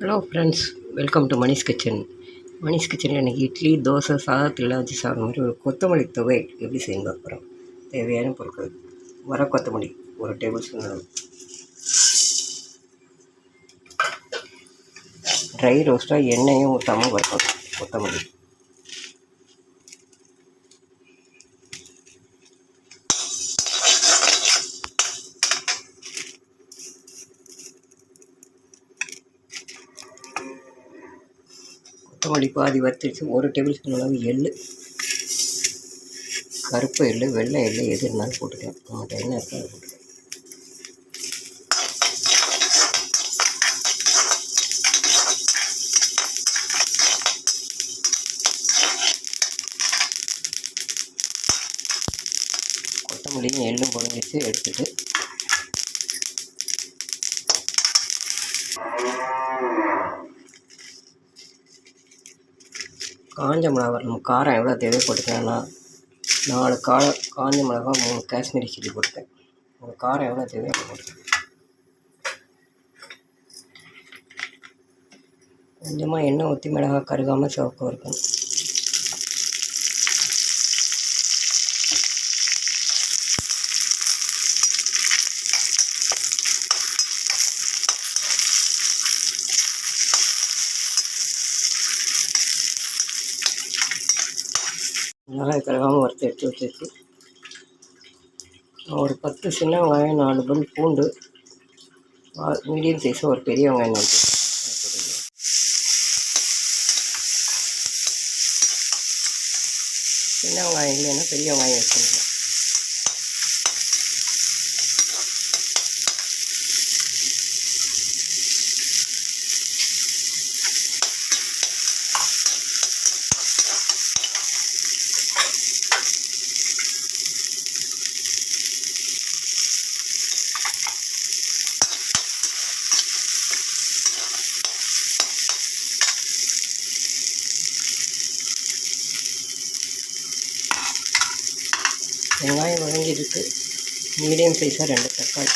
Hello friends welcome to Manish kitchen Manish கிச்சனில் எனக்கு இட்லி தோசை சாதத்துலாம் வச்சு சாப்பிட்ற மாதிரி ஒரு கொத்தமல்லி துவை எப்படி செய்யணும் போகிறோம் தேவையான பொருட்கள். வர கொத்தமல்லி ஒரு டேபிள் ஸ்பூன் ட்ரை ரோஸ்ட்டாக எண்ணெயும் ஊற்றாமல் வறுக்கணும் கொத்தமல்லி. கொத்தமல்லி பாதி வறுத்துச்சு ஒரு டேபிள் ஸ்பூன் அளவு எள் கருப்பு எள் வெள்ளை எள் எது இருந்தாலும் போட்டுக்கலாம். நம்மகிட்ட என்ன இருக்கோ அதை போட்டுக்கலாம். கொத்தமல்லியும் எள்ளும் பொறிஞ்சிச்சு எடுத்துட்டு காஞ்ச மிளகா நம்ம காரம் எவ்வளோ தேவை போட்டுக்கலாம்னா நாலு கா காஞ்ச மிளகா மூணு காஷ்மீரி சில்லி போட்டுக்கேன் உங்களுக்கு காரம் எவ்வளோ தேவையோ போட்டுக்கேன் கொஞ்சமாக எண்ணெய் ஊற்றி மிளகா கருகாமல் சிவப்பு இருக்கும். மிளகாய் கழுவாமல் வறுத்து எடுத்து வச்சுருக்கு. ஒரு பத்து சின்ன வெங்காயம் நாலு பல் பூண்டு மீடியம் சைஸ் ஒரு பெரிய வெங்காயம் நாலு சின்ன வெங்காயம் இல்லைன்னா பெரிய வெங்காயம் வச்சுருக்கேன். வெங்காயம் வதங்கிருக்கு மீடியம் சைஸாக ரெண்டு தக்காளி.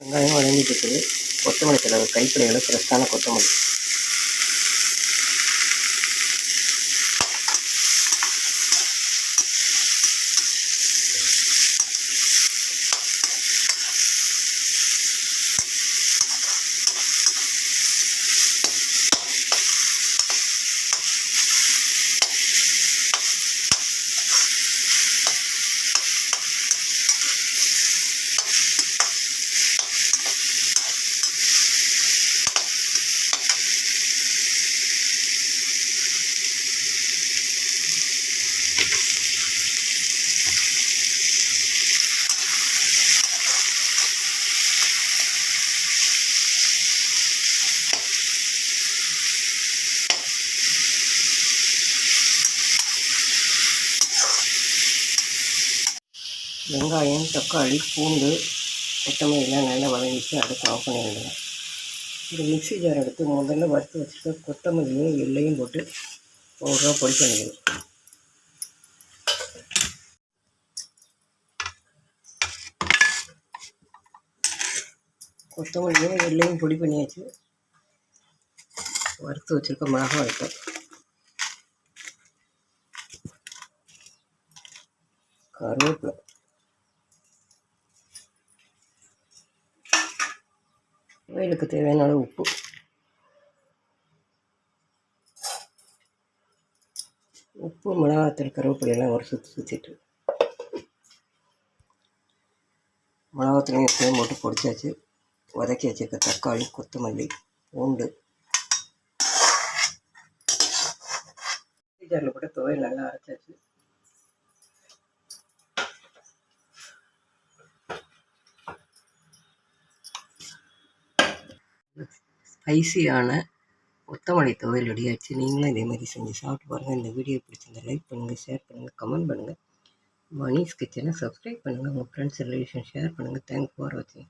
வெங்காயம் வதங்கிட்டு இருக்குது கொத்தமல்லி தடவை கைப்பிடிகளை ஃப்ரெஷ்ஷான கொத்தமல்லி. வெங்காயம் தக்காளி பூண்டு கொத்தமல்லி எல்லாம் நல்லா வதங்கிச்சு அடுத்து ஆஃப் பண்ணிடுங்க ஒரு மிக்ஸி ஜார் எடுத்து முதல்ல வறுத்து வச்சுட்டு கொத்தமல்லியும் எல்லையும் போட்டு பவுடராக பொடி பண்ணிக்கணும். கொத்தமல்லியும் எல்லையும் பொடி பண்ணியாச்சு. வறுத்து வச்சுருக்க மிளகா வைப்போம் கருவேப்பிலை. துவையலுக்கு தேவையான அளவு உப்பு. உப்பு மிளகாத்தூள் கருவேப்பிலையெல்லாம் ஒரு சுற்றி சுற்றிட்டு மிளகாத்தூளையும் உப்பையும் போட்டு பொடிச்சாச்சு. வதக்கி வச்சுருக்க தக்காளி கொத்தமல்லி பூண்டு. ஜாரில் போட்டு துவையல் நல்லா அரைச்சாச்சு. ஸ்பைசியான கொத்தமல்லி துவையல் ரெடி ஆச்சு நீங்களும் இதே மாதிரி செஞ்சு சாப்பிட்டு பாருங்கள் இந்த வீடியோ பிடிச்சிருந்தா லைக் பண்ணுங்கள் ஷேர் பண்ணுங்கள் கமெண்ட் பண்ணுங்கள் மணிஸ் கிச்சனை சப்ஸ்கிரைப் பண்ணுங்கள் உங்கள் ஃப்ரெண்ட்ஸ் ரிலேஷன் ஷேர் பண்ணுங்கள் தேங்க்ஸ் ஃபார் வாட்சிங்